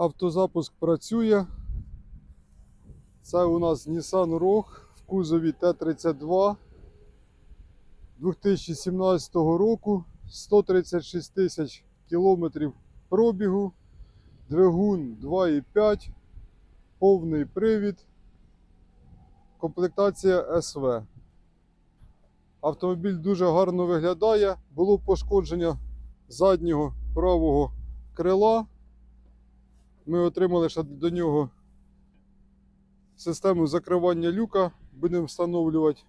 Автозапуск працює. Це у нас Nissan Rogue в кузові Т-32 2017 року, 136 тисяч кілометрів пробігу, двигун 2,5, повний привід, комплектація СВ. Автомобіль дуже гарно виглядає. Було пошкодження заднього правого крила. Ми отримали ще до нього систему закривання люка. Будемо встановлювати.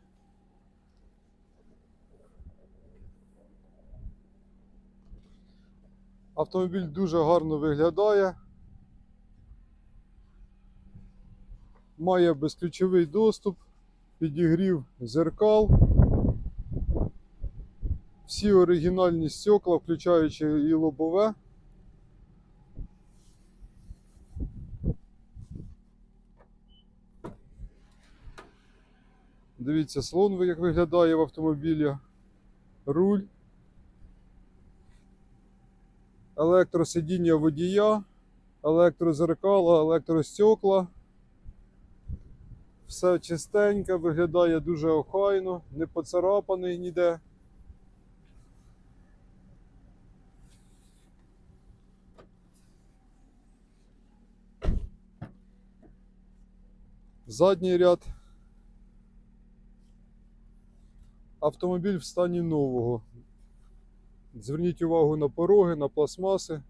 Автомобіль дуже гарно виглядає. Має безключовий доступ, підігрів зеркал. Всі оригінальні стекла, включаючи і лобове. Дивіться, салон як виглядає в автомобілі. Руль. Електросидіння водія, електрозеркала, електростекла. Все чистеньке, виглядає дуже охайно, не поцарапаний ніде. Задній ряд. Автомобіль в стані нового. Зверніть увагу на пороги, на пластмаси.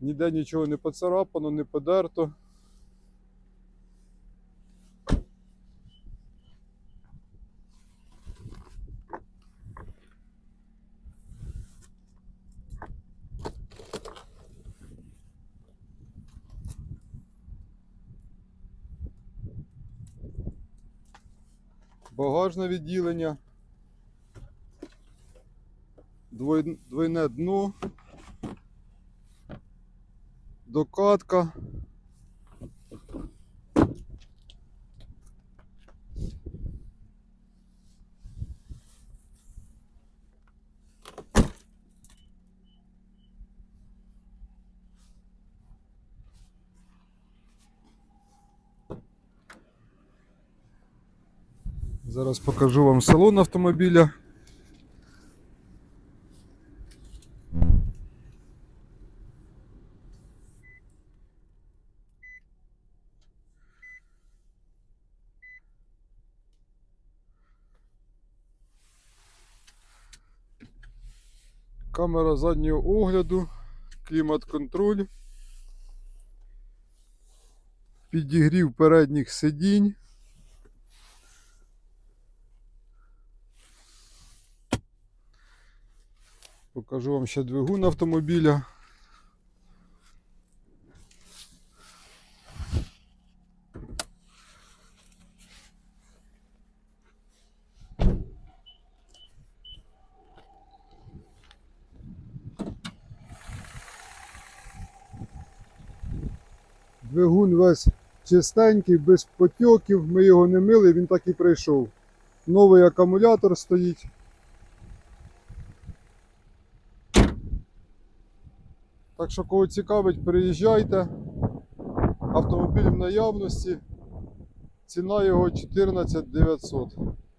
Ніде нічого не поцарапано, не подерто. Багажне відділення. Двой- Двойне дно. Докатка. Зараз покажу вам салон автомобіля. Камера заднього огляду, клімат-контроль, підігрів передніх сидінь. Покажу вам ще двигун автомобіля. Двигун весь чистенький, без потьоків, ми його не мили, він так і прийшов. Новий акумулятор стоїть. Так що, кого цікавить, приїжджайте. Автомобіль в наявності. Ціна його 14 900.